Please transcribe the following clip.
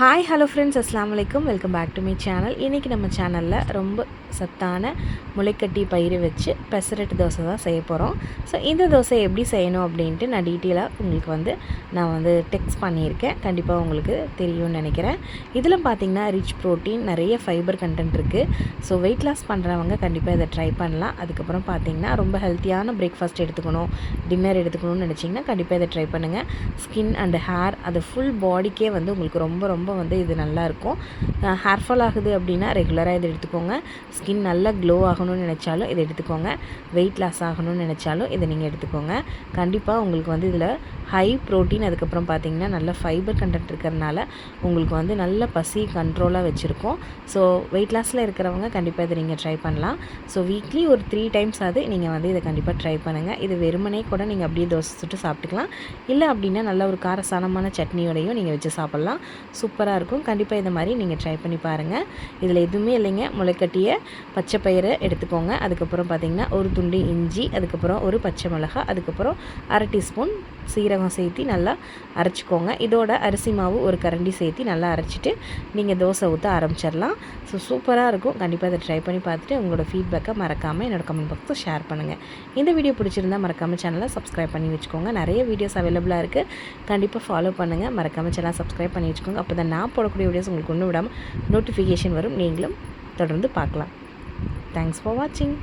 Hi hello friends அஸ்லாம் வலைக்கும் welcome back to my channel இன்றைக்கி நம்ம சேனலில் ரொம்ப சத்தான முளைக்கட்டி பயிர் வச்சு பெசரட்டு தோசை தான் செய்ய போகிறோம் ஸோ இந்த தோசை எப்படி செய்யணும் அப்படின்ட்டு நான் டீட்டெயிலாக உங்களுக்கு வந்து நான் வந்து டெக்ஸ்ட் பண்ணியிருக்கேன். கண்டிப்பாக உங்களுக்கு தெரியும்னு நினைக்கிறேன். இதில் பார்த்தீங்கன்னா ரிச் ப்ரோட்டீன் நிறைய ஃபைபர் கண்டென்ட் இருக்குது ஸோ வெயிட் லாஸ் பண்ணுறவங்க கண்டிப்பாக இதை ட்ரை பண்ணலாம். அதுக்கப்புறம் பார்த்தீங்கன்னா ரொம்ப ஹெல்த்தியான பிரேக்ஃபாஸ்ட் எடுத்துக்கணும் டின்னர் எடுத்துக்கணும்னு நினச்சிங்கன்னா கண்டிப்பாக இதை ட்ரை பண்ணுங்கள் ஸ்கின் அண்ட் ஹேர் அது ஃபுல் பாடிக்கே வந்து உங்களுக்கு ரொம்ப ரொம்ப ரொம்ப வந்து இது நல்லாயிருக்கும். ஹேர் ஃபால் ஆகுது அப்படின்னா ரெகுலராக இதை எடுத்துக்கோங்க. ஸ்கின் நல்லா க்ளோ ஆகணும்னு நினச்சாலும் இதை எடுத்துக்கோங்க. வெயிட் லாஸ் ஆகணும்னு நினச்சாலும் இதை நீங்கள் எடுத்துக்கோங்க. கண்டிப்பாக உங்களுக்கு வந்து இதில் ஹை ப்ரோட்டீன் அதுக்கப்புறம் பார்த்தீங்கன்னா நல்ல ஃபைபர் கண்டென்ட் இருக்கிறதுனால உங்களுக்கு வந்து நல்ல பசி கண்ட்ரோலாக வச்சுருக்கோம். ஸோ வெயிட் லாஸில் இருக்கிறவங்க கண்டிப்பாக இதை நீங்கள் ட்ரை பண்ணலாம். ஸோ வீக்லி ஒரு த்ரீ டைம்ஸ் அது நீங்கள் வந்து இதை கண்டிப்பாக ட்ரை பண்ணுங்கள் இது வெறுமனே கூட நீங்கள் அப்படியே தோசை சுட்டு சாப்பிட்டுக்கலாம். இல்லை அப்படின்னா நல்ல ஒரு காரசானமான சட்னியோடையும் நீங்கள் வச்சு சாப்பிட்லாம். சூப்பராக இருக்கும். கண்டிப்பாக இந்த மாதிரி நீங்கள் ட்ரை பண்ணி பாருங்கள் இதில் எதுவுமே இல்லைங்க. முளைக்கட்டிய பச்சை பயிரை எடுத்துக்கோங்க. அதுக்கப்புறம் பார்த்திங்கன்னா ஒரு துண்டு இஞ்சி அதுக்கப்புறம் ஒரு பச்சை மிளகா அதுக்கப்புறம் அரை டீஸ்பூன் சீரகம் சேர்த்து நல்லா அரைச்சிக்கோங்க. இதோட அரிசி மாவு ஒரு கரண்டி சேர்த்து நல்லா அரைச்சிட்டு நீங்கள் தோசை ஊற்ற ஆரம்பிச்சிடலாம். ஸோ சூப்பராக இருக்கும். கண்டிப்பாக அதை ட்ரை பண்ணி பார்த்துட்டு உங்களோட ஃபீட்பேக்கை மறக்காமல் என்னோட கமெண்ட் பாக்ஸில் ஷேர் பண்ணுங்கள் இந்த வீடியோ பிடிச்சிருந்தால் மறக்காமல் சேனலை சப்ஸ்கிரைப் பண்ணி வச்சுக்கோங்க. நிறைய வீடியோஸ் அவைலபிளாக இருக்குது கண்டிப்பாக ஃபாலோ பண்ணுங்கள் மறக்காமல் சேனல் சப்ஸ்கிரைப் பண்ணி வச்சுக்கோங்க. அப்போ தான் நான் போடக்கூடிய வீடியோஸ் உங்களுக்கு ஒன்று விடாமல் நோட்டிஃபிகேஷன் வரும். நீங்களும் தொடர்ந்து பார்க்கலாம். தேங்க்ஸ் ஃபார் வாட்சிங்